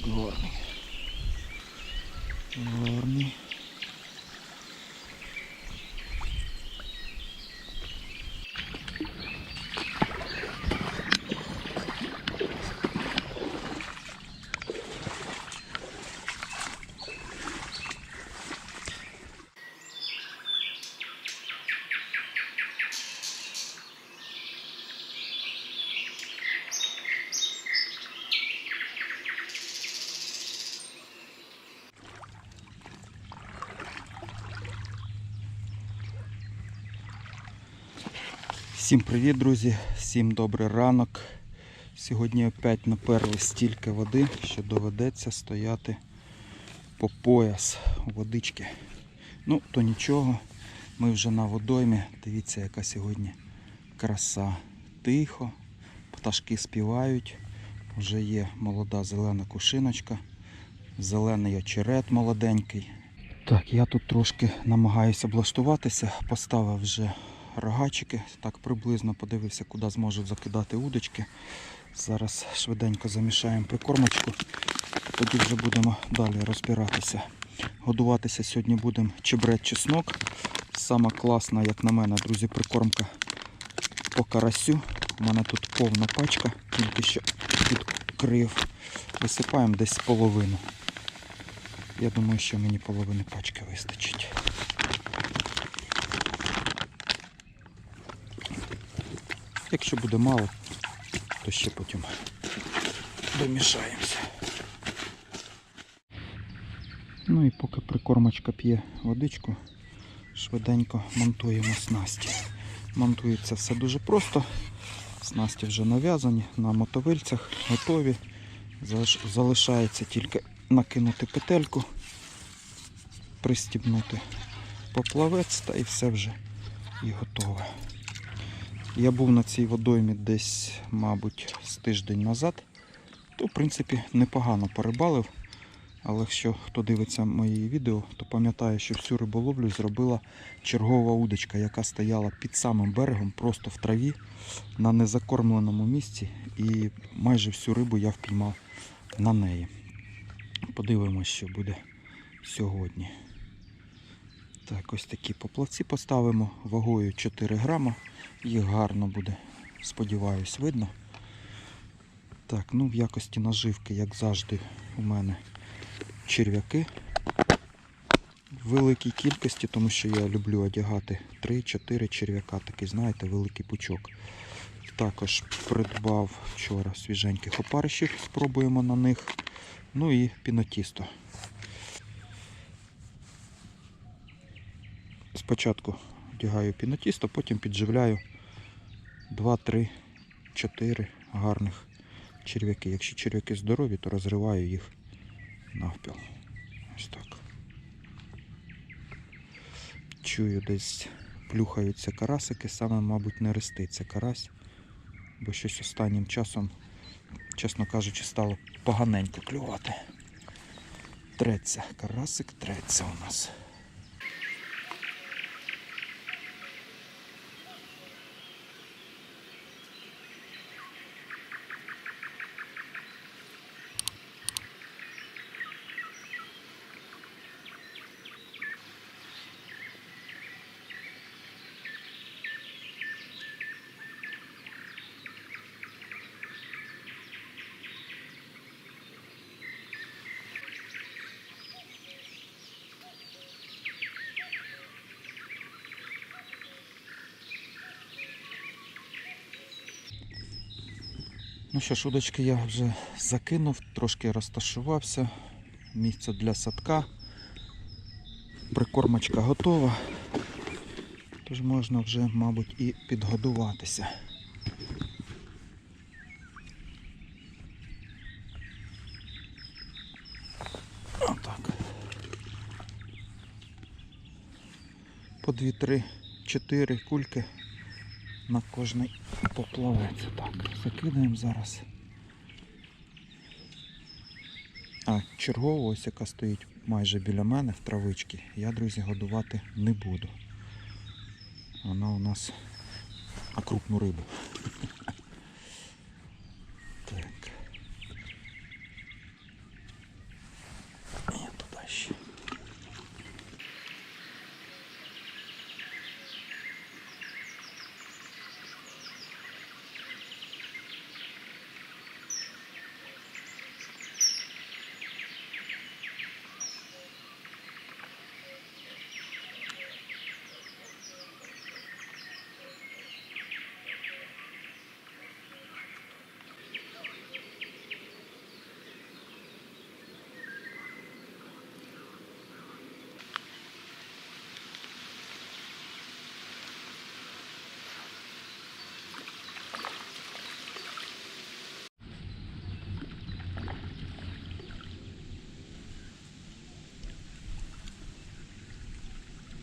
карасик гарний. Гарний. Всім привіт, друзі! Всім добрий ранок. Сьогодні опять наперли стільки води, що доведеться стояти по пояс водички. Ну, то нічого, ми вже на водоймі. Дивіться, яка сьогодні краса. Тихо, пташки співають, вже є молода зелена кушиночка, зелений очерет молоденький. Так, я тут трошки намагаюся облаштуватися, поставив вже рогачики, так приблизно подивився, куди зможу закидати удочки. Зараз швиденько замішаємо прикормочку, тоді вже будемо далі розбиратися. Годуватися сьогодні будемо чебрет чеснок. Сама класна, як на мене, друзі, прикормка по карасю. У мене тут повна пачка, тільки що відкрив. Висипаємо десь половину. Я думаю, що мені половини пачки вистачить. Якщо буде мало, то ще потім домішаємося. Ну і поки прикормочка п'є водичку, швиденько монтуємо снасті. Монтується все дуже просто. Снасті вже нав'язані на мотовильцях, готові. Залишається тільки накинути петельку, пристібнути поплавець та і все вже і готове. Я був на цій водоймі десь, мабуть, з тиждень назад. То, в принципі, непогано порибалив. Але якщо хто дивиться мої відео, то пам'ятає, що всю риболовлю зробила чергова удочка, яка стояла під самим берегом, просто в траві, на незакормленому місці. І майже всю рибу я впіймав на неї. Подивимось, що буде сьогодні. Так, ось такі поплавці поставимо вагою 4 грама. Їх гарно буде, сподіваюсь, видно. Так, ну в якості наживки, як завжди, у мене черв'яки в великій кількості, тому що я люблю одягати 3-4 черв'яка, такий, знаєте, великий пучок. Також придбав вчора свіженьких опарищів, спробуємо на них. Ну і пінотісто. Спочатку вдягаю пінотісто, потім підживляю 2, 3, 4 гарних черв'яки. Якщо черв'яки здорові, то розриваю їх навпіл. Ось так. Чую, десь плюхаються карасики, саме, мабуть, не реститься карась, бо щось останнім часом, чесно кажучи, стало поганенько клювати. Треться, карасик треться у нас. Ну що ж, удочки я вже закинув, трошки розташувався. Місце для садка. Прикормочка готова. Тож можна вже, мабуть, і підгодуватися. Отак. По 2, 3, 4 кульки на кожний поплавець. Так, закидаємо зараз. А, чергову ось яка стоїть майже біля мене в травичці, я, друзі, годувати не буду. Вона у нас окрупну крупну рибу. Так. І туди ще.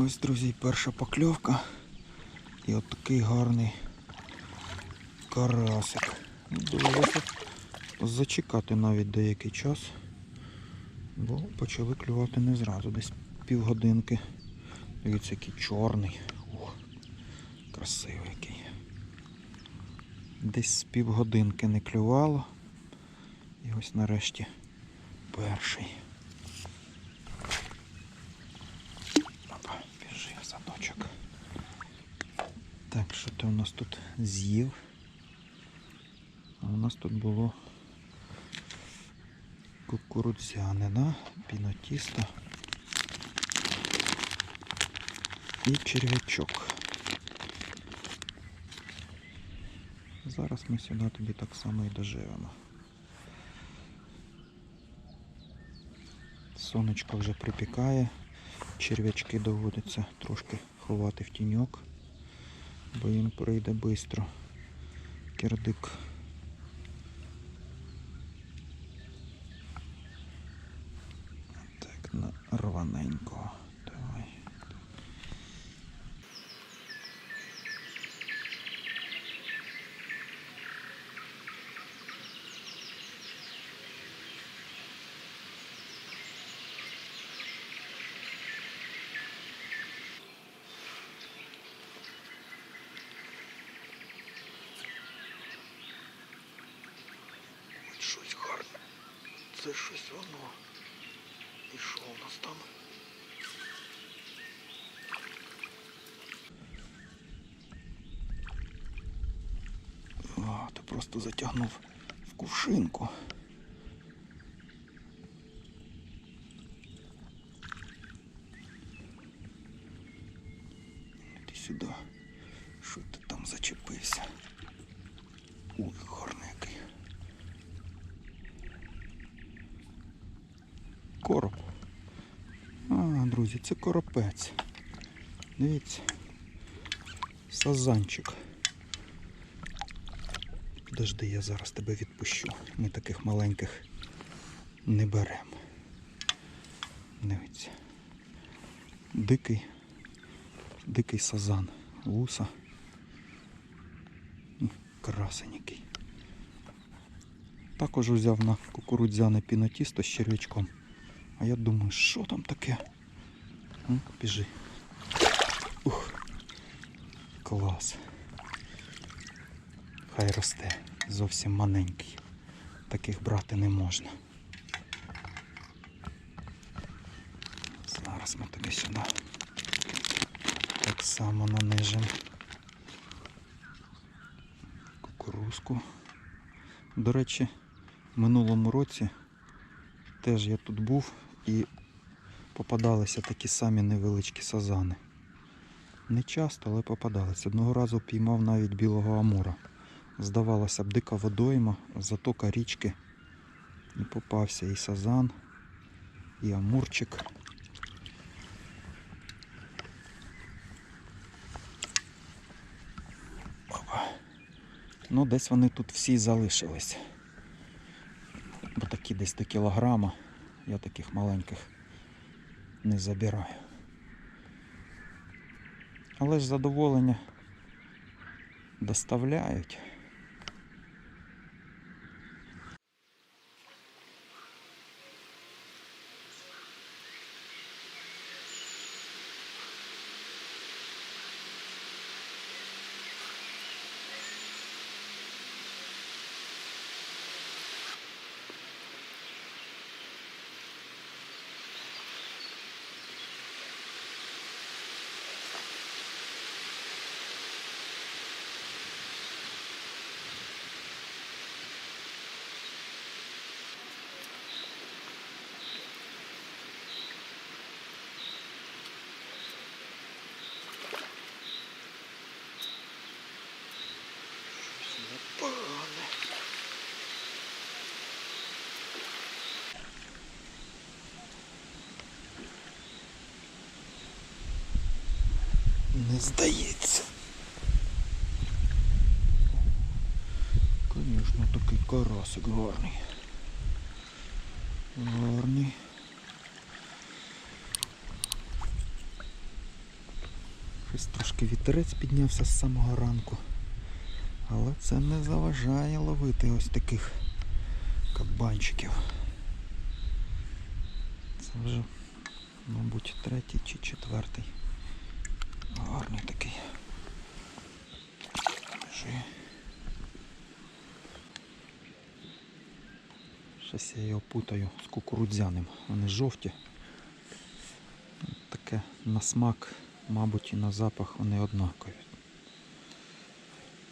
Ось, друзі, перша покльовка. І от такий гарний карасик. Довелося зачекати навіть деякий час, бо почали клювати не зразу, десь півгодинки. Дивіться, який чорний. Ух, красивий який. Десь з півгодинки не клювало. І ось нарешті перший. Опа, біжи в садочок. Так, що ти у нас тут з'їв? А у нас тут було кукурудзяне, да? пінотісто і черв'ячок. Зараз ми сюди тобі так само і доживемо. Сонечко вже припікає, черв'ячки доводиться трошки ховати в тіньок, бо він прийде швидко. Кирдик. Так, на рваненько. Давай. Щось гарне. Це щось воно. І що у нас там? А, ти просто затягнув в кувшинку. Іди сюди. Що ти там зачепився? Ой, гарний який. Короб. А, друзі, це коропець. Дивіться. Сазанчик. Подожди, я зараз тебе відпущу. Ми таких маленьких не беремо. Дивіться. Дикий. Дикий сазан. Луса. М, Красень який. Також взяв на кукурудзяне пінотісто з черв'ячком. А я думаю, що там таке? Ну, біжи. Ух. Клас. Хай росте. Зовсім маленький. Таких брати не можна. Зараз ми тобі сюди так само нанижимо кукурузку. До речі, в минулому році теж я тут був і попадалися такі самі невеличкі сазани. Не часто, але попадалися. Одного разу піймав навіть білого амура. Здавалося б, дика водойма, затока річки. І попався і сазан, і амурчик. Ну, десь вони тут всі залишились. Бо такі десь до кілограма. Я таких маленьких не забираю. Але ж задоволення доставляють. Не здається. Звісно, такий карасик гарний. Гарний. Щось трошки вітерець піднявся з самого ранку. Але це не заважає ловити ось таких кабанчиків. Це вже, мабуть, третій чи четвертий. Гарний такий. Біжи. Щось я його путаю з кукурудзяним. Вони жовті. Таке на смак, мабуть, і на запах вони однакові.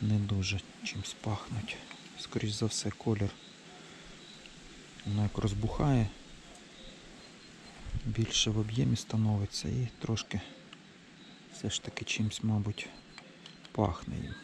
Не дуже чимсь пахнуть. Скоріш за все, колір. Воно як розбухає, більше в об'ємі становиться і трошки все ж таки чимсь, мабуть, пахне їм.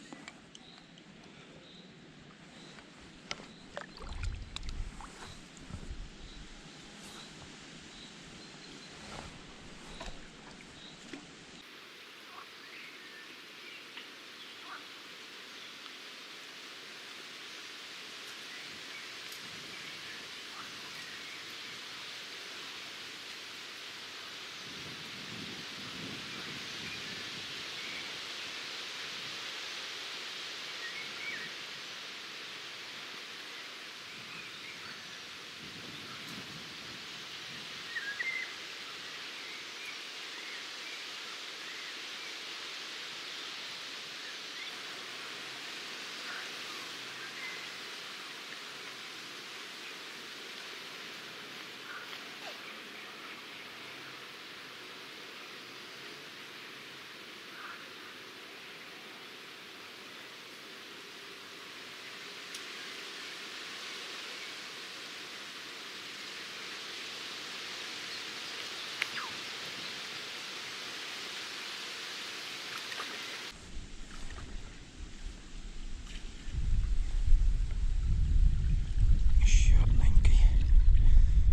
Ще одненький.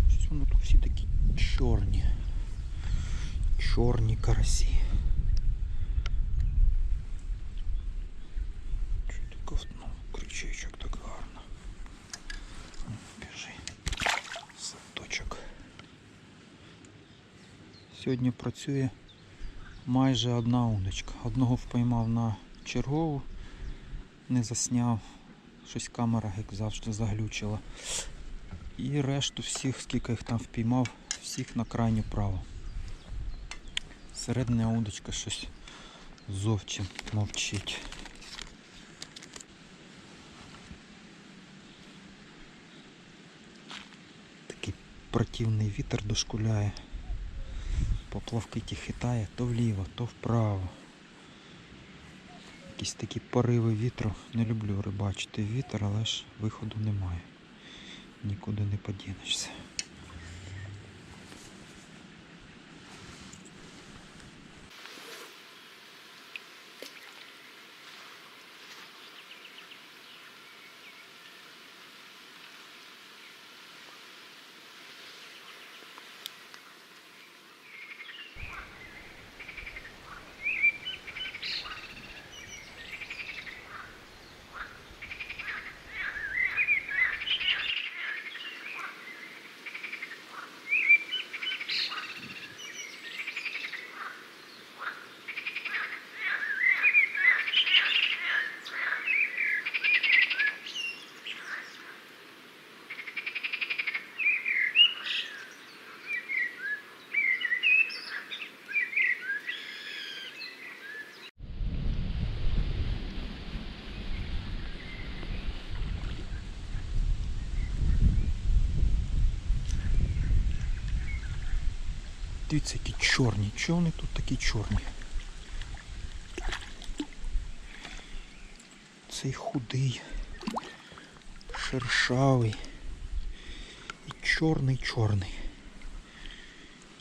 Щось вони тут всі такі чорні. Чорні карасі. Що ти ковтнув? Крючечок так гарно. Біжи. Садочок. Сьогодні працює майже одна удочка. Одного впіймав на чергову, не засняв. Щось камера, як завжди, заглючила. І решту всіх, скільки їх там впіймав, всіх на крайню праву. Середня удочка щось зовсім мовчить. Такий противний вітер дошкуляє. Поплавки ті хитає то вліво, то вправо. Якісь такі пориви вітру. Не люблю рибачити вітер, але ж виходу немає. Нікуди не подінешся. Дивіться, які чорні. Чого вони тут такі чорні? Цей худий, шершавий і чорний чорний.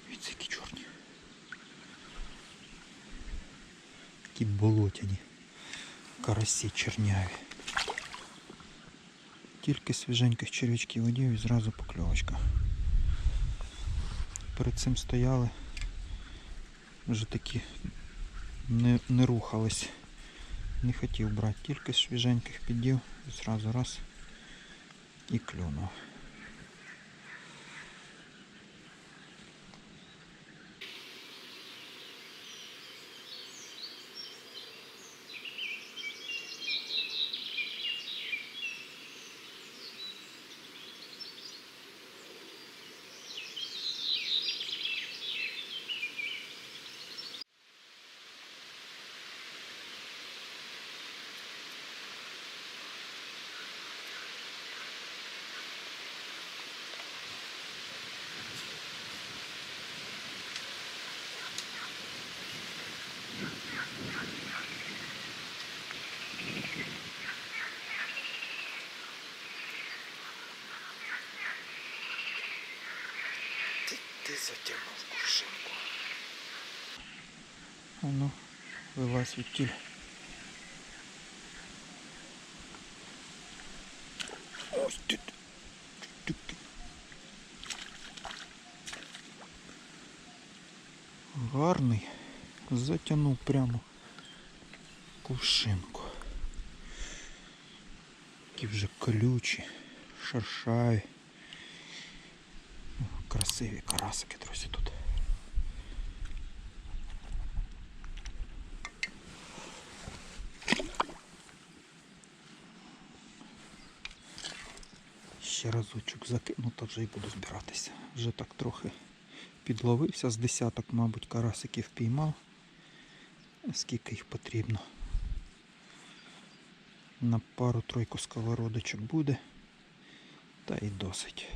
Дивіться, які чорні. Такі болотяні. Карасі черняві. Тільки свіженьких червячків одів і зразу покльовочка. Перед цим стояли вже такі не, не рухались. Не хотів брати, тільки свіженьких підів і зразу раз і клюнув. Ти, ти затягнув кувшинку. Ну, вилазь від тіль. Ось ти. Гарний. Затягнув прямо кувшинку. Які вже колючі, шершаві. Красиві карасики, друзі, тут. Ще разочок закину, та вже і буду збиратися. Вже так трохи підловився, з десяток, мабуть, карасиків піймав. Скільки їх потрібно. На пару-тройку сковородочок буде. Та й досить.